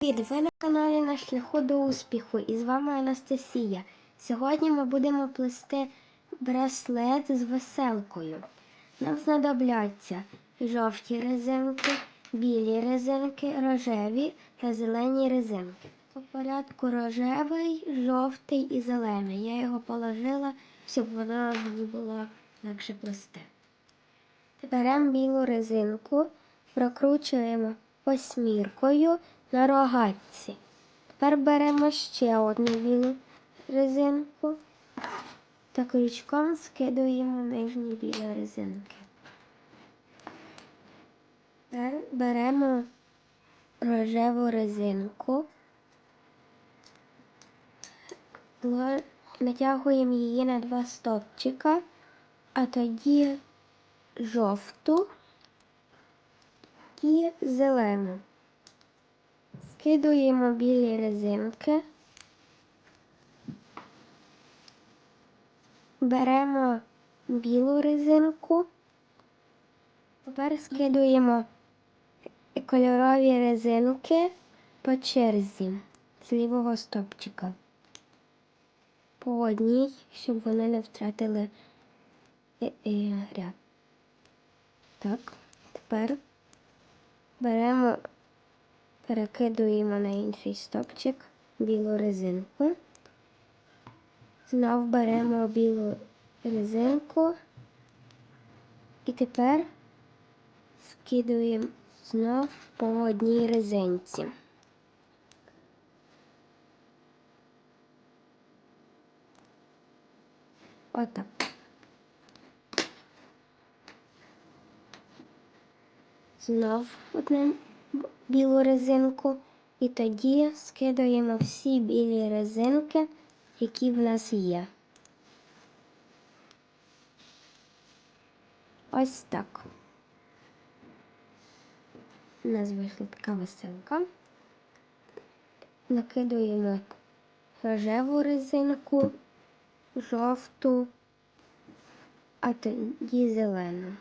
Привіт! Ви на каналі на шляху до успіху і з вами Анастасія. Сьогодні ми будемо плести браслет з веселкою. Нам знадобляться жовті резинки, білі резинки, рожеві та зелені резинки. По порядку рожевий, жовтий і зелений. Я його положила, щоб воно було легше плести. Беремо білу резинку, прокручуємо восьміркою на рогатці. Тепер беремо ще одну білу резинку та крючком скидуємо нижні білі резинки. Тепер беремо рожеву резинку, натягуємо її на два стовпчика, а тоді жовту і зелену. Скидуємо білі резинки. Беремо білу резинку. Тепер скидуємо кольорові резинки по черзі з лівого стопчика. По одній, щоб вони не втратили е, е, ряд. Так, тепер беремо, перекидуємо на інший стопчик білу резинку. Знов беремо білу резинку і тепер скидуємо знов по одній резинці. Отак. Знов одну білу резинку. І тоді скидуємо всі білі резинки, які в нас є. Ось так. У нас вийшла така веселка. Накидуємо рожеву резинку, жовту, а тоді зелену.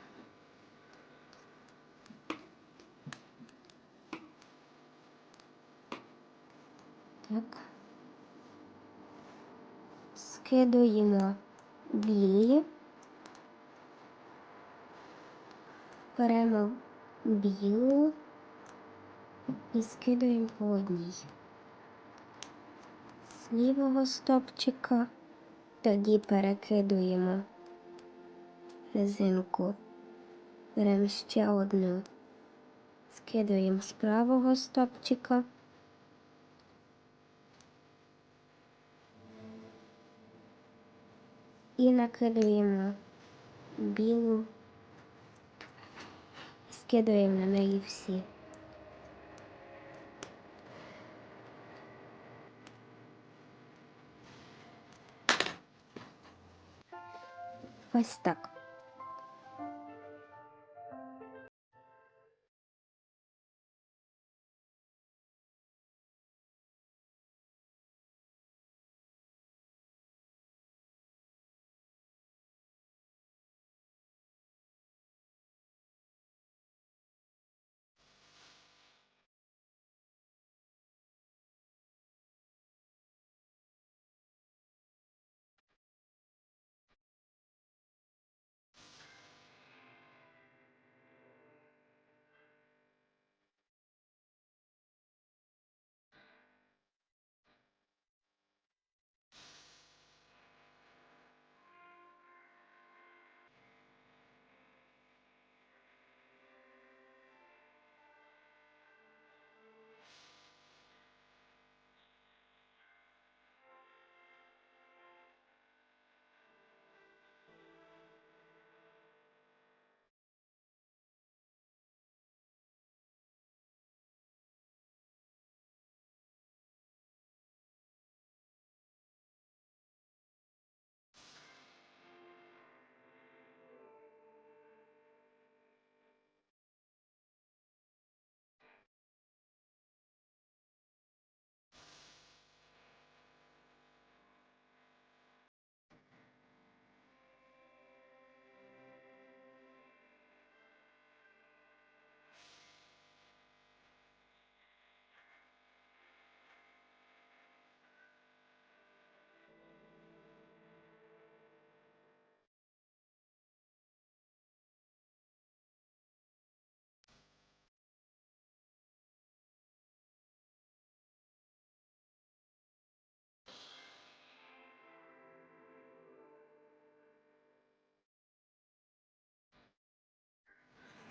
Так. Скидуємо білі. Беремо білу і скидуємо по одній. З лівого стопчика тоді перекидуємо резинку. Беремо ще одну. Скидуємо з правого стопчика. І накидуємо білу, скидуємо на неї всі. Ось так.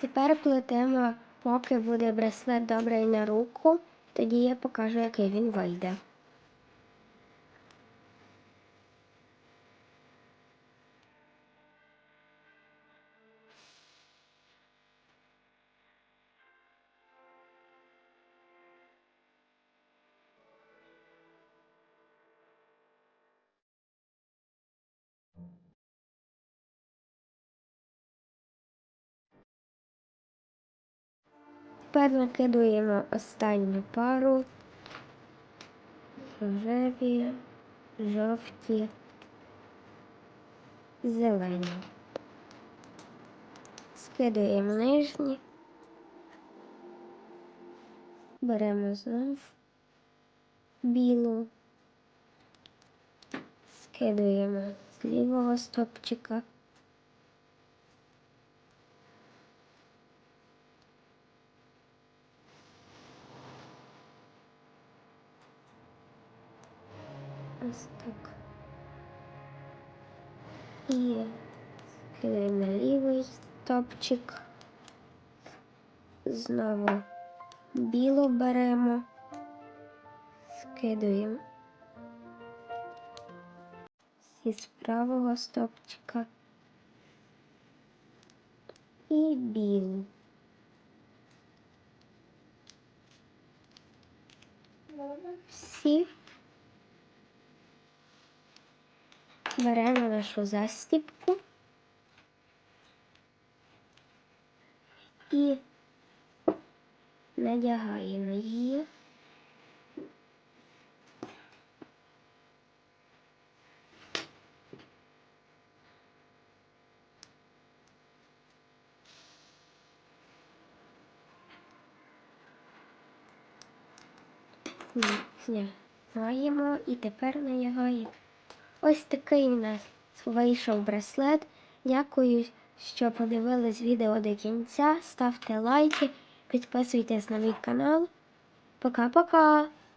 Тепер плетемо, поки буде браслет добрий на руку, тоді я покажу, який він вийде. Тепер накидуємо останню пару. Рожеві, жовті, зелені. Скидуємо нижні. Беремо знов білу. Скидуємо з лівого стопчика. Ось так. І скидаємо на лівий стопчик. Знову білу беремо, скидуємо із правого стопчика і білу. Всі беремо нашу застіпку і надягаємо її. Знімаємо і тепер надягаємо. Ось такий у нас вийшов браслет. Дякую, що подивились відео до кінця. Ставте лайки, підписуйтесь на мій канал. Пока-пока!